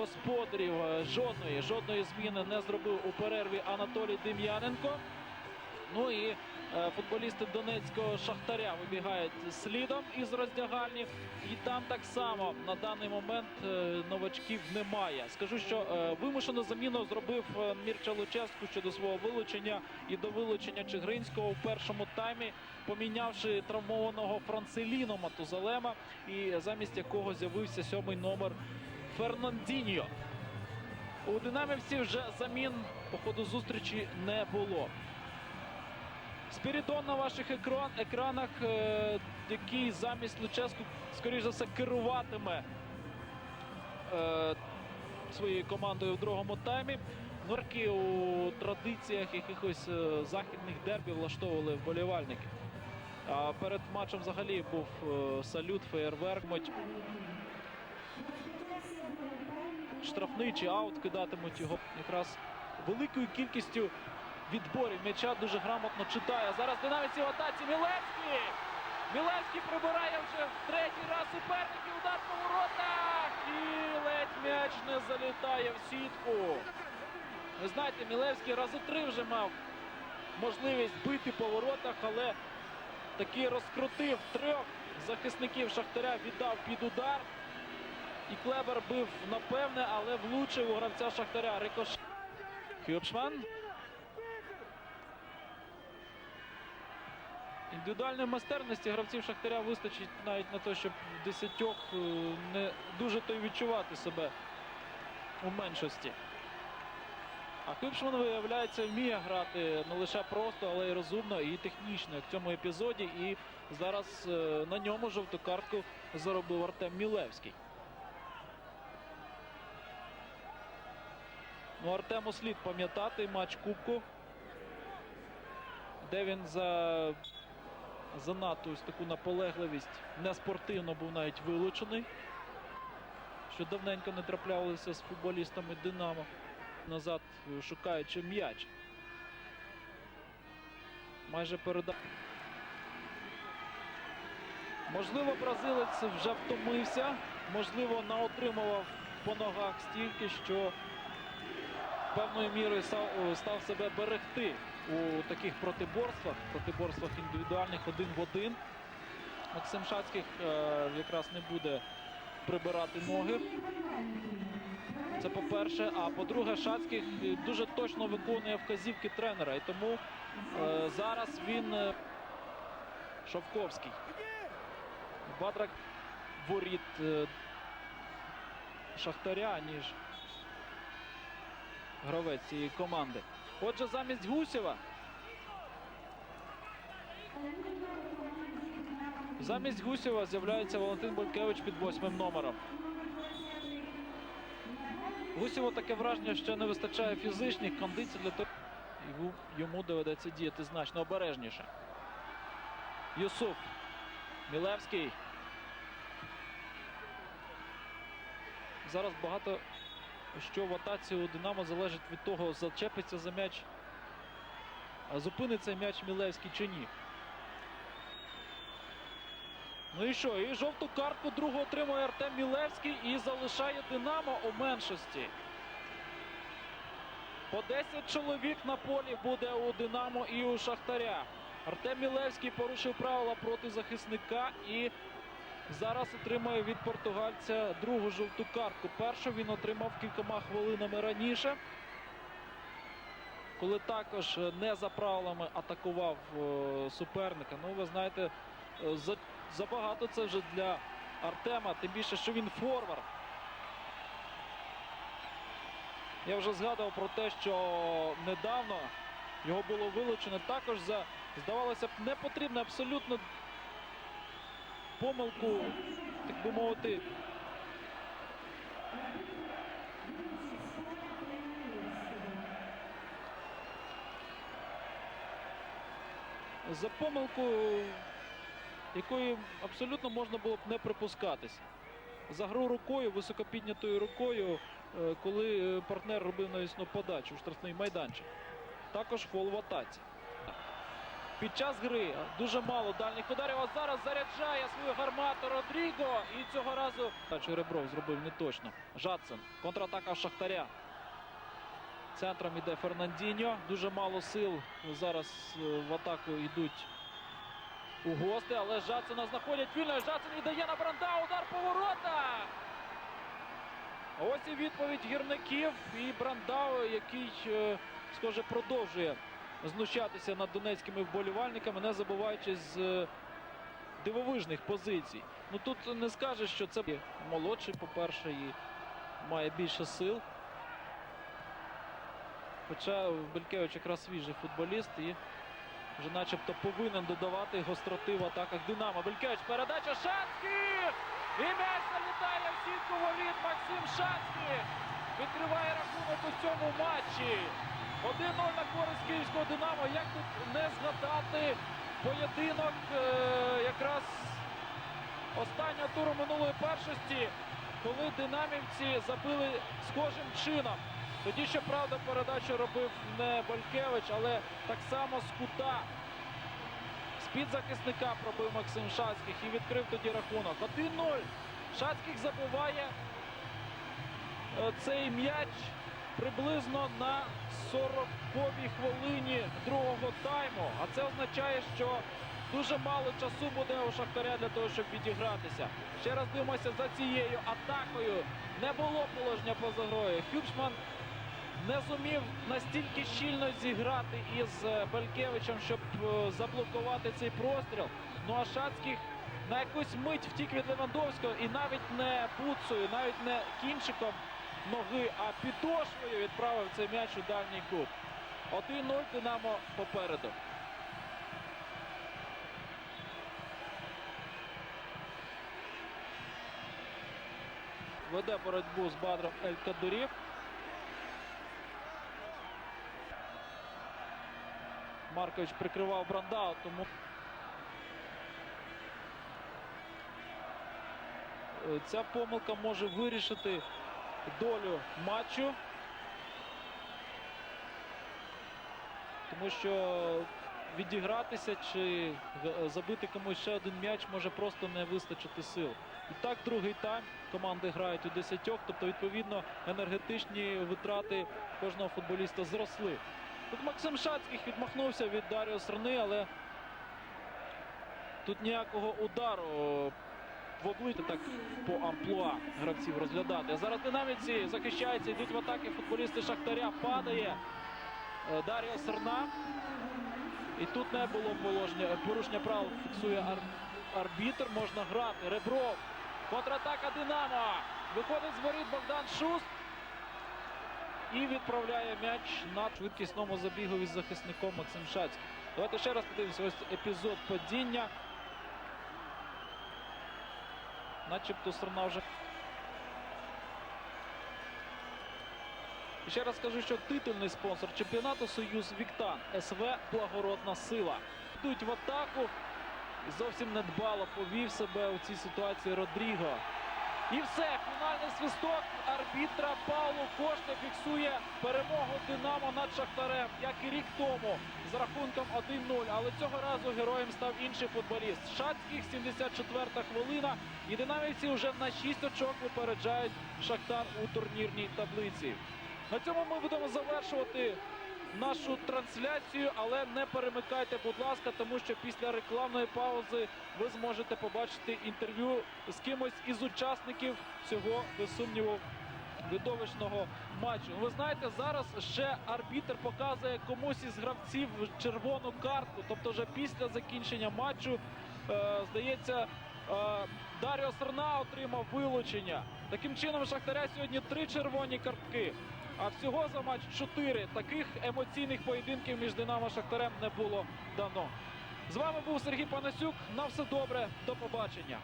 Господарів е, жодної, жодної зміни не зробив у перерві Анатолій Дем'яненко. Ну і е, футболісти Донецького Шахтаря вибігають слідом із роздягальні. І там так само на даний момент е, новачків немає. Скажу, що вимушену заміну зробив Мірча Луческу щодо свого вилучення і до вилучення Чигринського у першому таймі, помінявши травмованого Францеліно Матузалема, і замість якого з'явився сьомий номер Фернандіньо. У динамівців вже замін по ходу зустрічі не було. Спірідон на ваших екран, екранах, е, який замість Луческу, скоріш за все, керуватиме е, своєю командою в другому таймі. Норки у традиціях якихось е, західних дербів влаштовували вболівальники. А перед матчем взагалі був е, салют, феєрверк. Штрафний чи аут кидатимуть його якраз великою кількістю відборів м'яча дуже грамотно читає. Зараз динаміці в атаці Мілевський. Мілевський прибирає вже в третій раз суперників. Удар по воротах. І ледь м'яч не залітає в сітку. Ви знаєте, Мілевський рази три вже мав можливість бити по воротах, але таки розкрутив трьох захисників Шахтаря, віддав під удар. І Клебер бив напевне, але влучив у гравця Шахтаря. Рикош Хюбшман. Індивідуальної майстерності гравців Шахтаря вистачить навіть на те, щоб десятьох е, не дуже то й відчувати себе у меншості. А Хюбшман, виявляється, вміє грати не лише просто, але й розумно і технічно, як в цьому епізоді. І зараз е, на ньому жовту картку заробив Артем Мілевський. Ну, Артему слід пам'ятати матч Кубку, де він за занадто ось таку наполегливість неспортивно був навіть вилучений. Що давненько не траплялося з футболістами Динамо. Назад е, шукаючи м'яч. Майже передав. Можливо, бразилець вже втомився, можливо, наотримував по ногах стільки, що певною мірою став, себе берегти у таких протиборствах, протиборствах індивідуальних один в один. Максим Шацьких е, якраз не буде прибирати ноги. Це по-перше. А по-друге, Шацьких дуже точно виконує вказівки тренера. І тому е, зараз він е, Шовковський. Бадрак воріт е, Шахтаря, ніж гравець цієї команди. Отже, замість Гусєва. Замість Гусєва з'являється Валентин Болькевич під восьмим номером. Гусєву таке враження, що не вистачає фізичних кондицій для того, йому доведеться діяти значно обережніше. Юсуф. Мілевський. Зараз багато що в атаці у Динамо залежить від того, зачепиться за м'яч, зупиниться м'яч Мілевський чи ні. Ну і що? І жовту картку другу отримує Артем Мілевський і залишає Динамо у меншості. По 10 чоловік на полі буде у Динамо і у Шахтаря. Артем Мілевський порушив правила проти захисника і зараз отримує від португальця другу жовту картку. Першу він отримав кількома хвилинами раніше, коли також не за правилами атакував е, суперника. Ну, ви знаєте, е, забагато це вже для Артема, тим більше, що він форвард. Я вже згадував про те, що недавно його було вилучено також за, здавалося б, непотрібне абсолютно помилку, так би мовити. За помилку, якої абсолютно можна було б не припускатись. За гру рукою, високопіднятою рукою, е, коли е, партнер робив навісну подачу в штрафний майданчик. Також фол в атаці. Під час гри дуже мало дальніх ударів. А зараз заряджає свою гармату Родріго. І цього разу Бачу, Ребров зробив не точно. Жадсен. Контратака Шахтаря. Центром іде Фернандіньо. Дуже мало сил зараз е, в атаку йдуть у гости, але Жадсена знаходять вільно. Жадсен віддає на Брандау. Удар по воротах. Ось і відповідь гірників і Брандау, який, е, схоже, продовжує знущатися над донецькими вболівальниками, не забуваючи з е, дивовижних позицій. Ну тут не скажеш, що це молодший, по-перше, і має більше сил. Хоча Белькевич якраз свіжий футболіст і вже начебто повинен додавати гостроти в атаках Динамо. Белькевич, передача Шацьких! І м'яч залітає в сітку воріт Максим Шацьких! Відкриває рахунок у цьому матчі. 1-0 на користь київського Динамо. Як тут не згадати поєдинок е, якраз останнього туру минулої першості, коли динамівці забили схожим чином. Тоді, щоправда, передачу робив не Балькевич, але так само з кута. З-під захисника пробив Максим Шацьких і відкрив тоді рахунок. 1-0. Шацьких забиває е, цей м'яч приблизно на 40-й хвилині другого тайму. А це означає, що дуже мало часу буде у Шахтаря для того, щоб відігратися. Ще раз дивимося за цією атакою. Не було положення поза грою. Хюбшман не зумів настільки щільно зіграти із е, Белькевичем, щоб е, заблокувати цей простріл. Ну а Шацьких на якусь мить втік від Левандовського і навіть не буцею, навіть не кінчиком ноги, а підошвою відправив цей м'яч у дальній кут. 1-0 Динамо попереду. Веде боротьбу з Бадром Ель Кадурів. Маркович прикривав Брандау, тому ця помилка може вирішити долю матчу. Тому що відігратися чи забити комусь ще один м'яч може просто не вистачити сил. І так другий тайм команди грають у десятьох, тобто відповідно енергетичні витрати кожного футболіста зросли. Тут Максим Шацьких відмахнувся від Даріо Срни, але тут ніякого удару в обличчя так по амплуа гравців розглядати. Зараз динаміці захищаються, йдуть в атаки футболісти Шахтаря. Падає е, Даріо Серна. І тут не було положення. Порушення правил фіксує ар- арбітр. Можна грати. Ребров. Контратака Динамо. Виходить з воріт Богдан Шуст. І відправляє м'яч на швидкісному забігу із захисником Максим Шацький. Давайте ще раз подивимося. Ось епізод падіння. Начебто сторона вже. Ще раз скажу, що титульний спонсор чемпіонату Союз Віктан СВ Благородна сила. Йдуть в атаку. Зовсім недбало повів себе у цій ситуації Родріго. І все, фінальний свисток арбітра Павло Кошта фіксує перемогу Динамо над Шахтарем, як і рік тому з рахунком 1-0. Але цього разу героєм став інший футболіст. Шацьких 74-та хвилина. І динамівці вже на 6 очок випереджають Шахтар у турнірній таблиці. На цьому ми будемо завершувати нашу трансляцію, але не перемикайте, будь ласка, тому що після рекламної паузи ви зможете побачити інтерв'ю з кимось із учасників цього, без сумніву, видовищного матчу. Ви знаєте, зараз ще арбітр показує комусь із гравців червону картку. Тобто, вже після закінчення матчу, е, здається, е, Даріо Серна отримав вилучення. Таким чином, Шахтаря сьогодні три червоні картки. А всього за матч чотири. Таких емоційних поєдинків між Динамо Шахтарем не було дано. З вами був Сергій Панасюк. На все добре. До побачення.